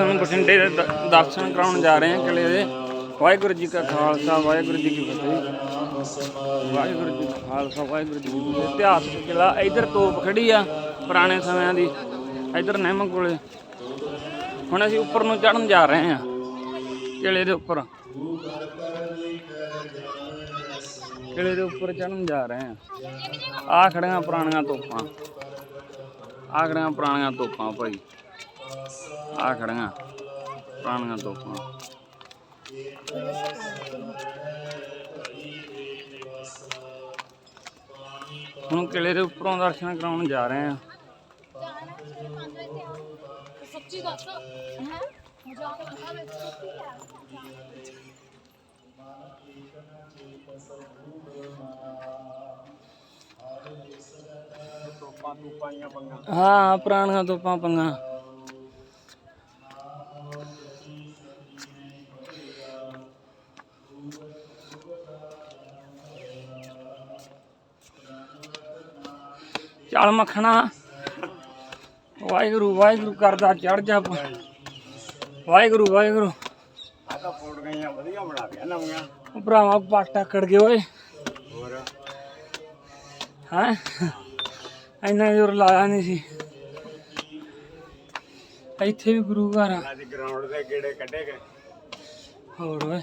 ਤੁਹਾਨੂੰ ਬਠਿੰਡੇ ਦੇ ਦ- ਦਰਸ਼ਨ ਕਰਾਉਣ ਜਾ ਰਹੇ ਹਾਂ ਕਿਲੇ ਦੇ। ਵਾਹਿਗੁਰੂ ਜੀ ਕਾ ਖਾਲਸਾ, ਵਾਹਿਗੁਰੂ ਜੀ ਕੀ ਫਤਿਹ। ਵਾਹਿਗੁਰੂ ਜੀ ਕਾ ਖਾਲਸਾ, ਵਾਹਿਗੁਰੂ ਜੀ ਕੀ ਫਤਿਹ। ਇਤਿਹਾਸਕ ਕਿਲਾ ਇਧਰ ਤੋਪ ਖੜੀ ਆ ਪੁਰਾਣੇ ਸਮਿਆਂ ਦੀ, ਇਧਰ ਨਿੰਮ ਕੋਲੇ। ਹੁਣ ਅਸੀਂ ਉੱਪਰ ਨੂੰ ਚੜਨ ਜਾ ਰਹੇ ਹਾਂ, ਕਿਲੇ ਦੇ ਉੱਪਰ। ਕਿਲੇ ਦੇ ਉੱਪਰ ਚੜਨ ਜਾ ਰਹੇ ਹਾਂ। ਆ ਖੜੀਆਂ ਪੁਰਾਣੀਆਂ ਤੋਪਾਂ। ਆ ਖੜੀਆਂ ਪੁਰਾਣੀਆਂ ਤੋਪਾਂ ਭਾਈ। ਆ ਖੜੀਆਂ। ਪੁਰਾਣੀਆਂ ਤੋਪਾਂ। ਹੁਣ ਕਿਲੇ ਦੇ ਉੱਪਰੋਂ ਦਰਸ਼ਨ ਕਰਾਉਣ ਜਾ ਰਹੇ ਹਾਂ ਸੱਚੀ ਦੱਸ। ਹੈ? ਮਜ਼ਾਕ ਨਾ ਕਰ ਹਾਂ ਪੁਰਾਣੀਆਂ ਤੋਪਾਂ ਪੰਗਾ। ਚੱਲ ਮੱਖਣਾ। ਵਾਹਿਗੁਰੂ ਵਾਹਿਗੁਰੂ ਕਰਦਾ ਚੜ ਜਾ। ਵਾਹਿਗੁਰੂ ਵਾਹਿਗੁਰੂ। ਆ ਤਾਂ ਫੋਟ ਗਈਆਂ ਵਧੀਆ ਬਣਾ ਗਿਆ ਨਵੀਆਂ ਉਹ ਭਰਾਵਾ ਪਾਟਾ ਕੜ ਗਏ ਓਏ। ਹੋਰ ਹਾਂ? ਇੰਨਾ ਜ਼ੋਰ ਲਾਇਆ ਨਹੀਂ ਸੀ। ਇੱਥੇ ਵੀ ਗੁਰੂ ਘਰ ਆ। ਅੱਜ ਗਰਾਊਂਡ ਦੇ ਗੇੜੇ ਕੱਢੇ ਗਏ। ਹੋਰ ਓਏ।